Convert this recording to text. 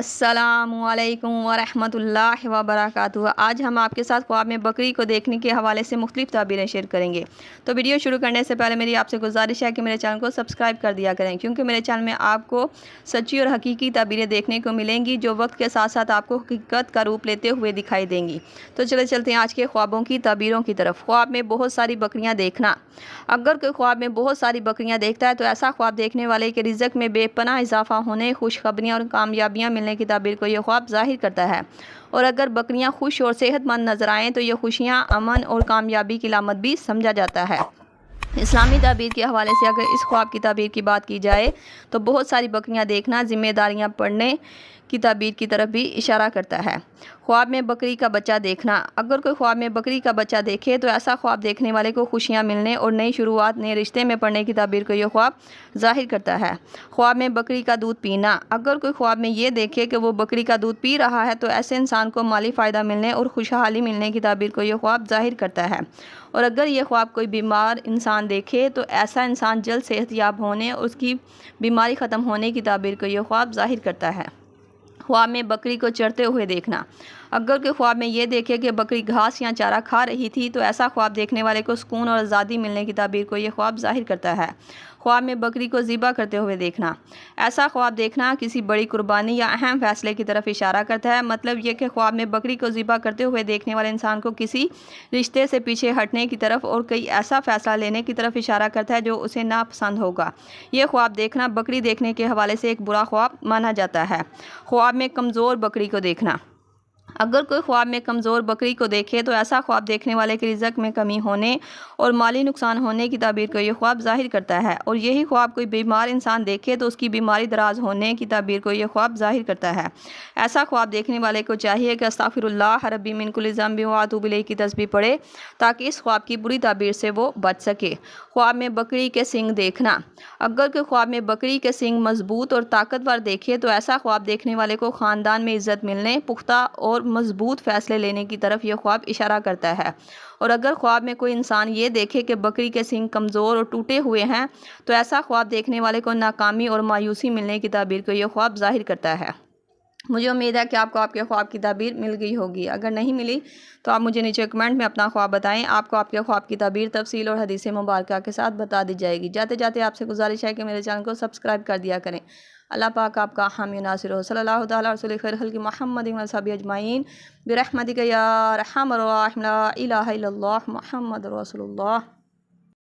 السلام علیکم ورحمۃ اللہ وبرکاتہ۔ آج ہم آپ کے ساتھ خواب میں بکری کو دیکھنے کے حوالے سے مختلف تعبیریں شیئر کریں گے۔ تو ویڈیو شروع کرنے سے پہلے میری آپ سے گزارش ہے کہ میرے چینل کو سبسکرائب کر دیا کریں، کیونکہ میرے چینل میں آپ کو سچی اور حقیقی تعبیریں دیکھنے کو ملیں گی، جو وقت کے ساتھ ساتھ آپ کو حقیقت کا روپ لیتے ہوئے دکھائی دیں گی۔ تو چلے چلتے ہیں آج کے خوابوں کی تعبیروں کی طرف۔ خواب میں بہت ساری بکریاں دیکھنا۔ اگر کوئی خواب میں بہت ساری بکریاں دیکھتا ہے تو ایسا خواب دیکھنے والے کے رزق میں بے پناہ اضافہ ہونے، خوشخبریاں اور کامیابیاں ملنے کی تعبیر کو یہ خواب ظاہر کرتا ہے۔ اور اگر بکریاں خوش اور صحت مند نظر آئیں تو یہ خوشیاں امن اور کامیابی کی علامت بھی سمجھا جاتا ہے۔ اسلامی تعبیر کے حوالے سے اگر اس خواب کی تعبیر کی بات کی جائے تو بہت ساری بکریاں دیکھنا، ذمہ داریاں پڑھنے کی تعبیر کی طرف بھی اشارہ کرتا ہے۔ خواب میں بکری کا بچہ دیکھنا۔ اگر کوئی خواب میں بکری کا بچہ دیکھے تو ایسا خواب دیکھنے والے کو خوشیاں ملنے اور نئی شروعات، نئے رشتے میں پڑھنے کی تعبیر کو یہ خواب ظاہر کرتا ہے۔ خواب میں بکری کا دودھ پینا۔ اگر کوئی خواب میں یہ دیکھے کہ وہ بکری کا دودھ پی رہا ہے تو ایسے انسان کو مالی فائدہ ملنے اور خوشحالی ملنے کی تعبیر کو یہ خواب ظاہر کرتا ہے۔ اور اگر یہ خواب کوئی بیمار انسان دیکھے تو ایسا انسان جلد صحت یاب ہونے اور اس کی بیماری ختم ہونے کی تعبیر کو یہ خواب ظاہر کرتا ہے۔ خواب میں بکری کو چرتے ہوئے دیکھنا۔ اگر کہ خواب میں یہ دیکھے کہ بکری گھاس یا چارہ کھا رہی تھی تو ایسا خواب دیکھنے والے کو سکون اور آزادی ملنے کی تعبیر کو یہ خواب ظاہر کرتا ہے۔ خواب میں بکری کو ذبح کرتے ہوئے دیکھنا۔ ایسا خواب دیکھنا کسی بڑی قربانی یا اہم فیصلے کی طرف اشارہ کرتا ہے۔ مطلب یہ کہ خواب میں بکری کو ذبح کرتے ہوئے دیکھنے والے انسان کو کسی رشتے سے پیچھے ہٹنے کی طرف اور کئی ایسا فیصلہ لینے کی طرف اشارہ کرتا ہے جو اسے ناپسند ہوگا۔ یہ خواب دیکھنا بکری دیکھنے کے حوالے سے ایک برا خواب مانا جاتا ہے۔ خواب میں کمزور بکری کو دیکھنا۔ اگر کوئی خواب میں کمزور بکری کو دیکھے تو ایسا خواب دیکھنے والے کے رزق میں کمی ہونے اور مالی نقصان ہونے کی تعبیر کو یہ خواب ظاہر کرتا ہے اور یہی خواب کوئی بیمار انسان دیکھے تو اس کی بیماری دراز ہونے کی تعبیر کو یہ خواب ظاہر کرتا ہے۔ ایسا خواب دیکھنے والے کو چاہیے کہ استغفر اللہ ربی من کل ذنب و اتوب الیہ کی تسبیح پڑھے تاکہ اس خواب کی بری تعبیر سے وہ بچ سکے۔ خواب میں بکری کے سنگ دیکھنا۔ اگر کوئی خواب میں بکری کے سنگ مضبوط اور طاقتور دیکھے تو ایسا خواب دیکھنے والے کو خاندان میں عزت ملنے، پختہ اور مضبوط فیصلے لینے کی طرف یہ خواب اشارہ کرتا ہے۔ اور اگر خواب میں کوئی انسان یہ دیکھے کہ بکری کے سنگ کمزور اور ٹوٹے ہوئے ہیں، تو ایسا خواب دیکھنے والے کو ناکامی اور مایوسی ملنے کی تعبیر کو یہ خواب ظاہر کرتا ہے۔ مجھے امید ہے کہ آپ کو آپ کے خواب کی تعبیر مل گئی ہوگی۔ اگر نہیں ملی تو آپ مجھے نیچے کمنٹ میں اپنا خواب بتائیں۔ آپ کو آپ کے خواب کی تعبیر تفصیل اور حدیث مبارکہ کے ساتھ بتا دی جائے گی۔ جاتے جاتے آپ سے گزارش ہے کہ میرے چینل کو سبسکرائب کر دیا کریں۔ اللہ پاک آپ کا حامی ناصر ہو۔ صلی اللہ تعالیٰ رسول خیر خلق محمد صحابی اجمعین۔ برحمتک یا رحم الرحم لا الہ الا اللہ محمد رسول اللہ۔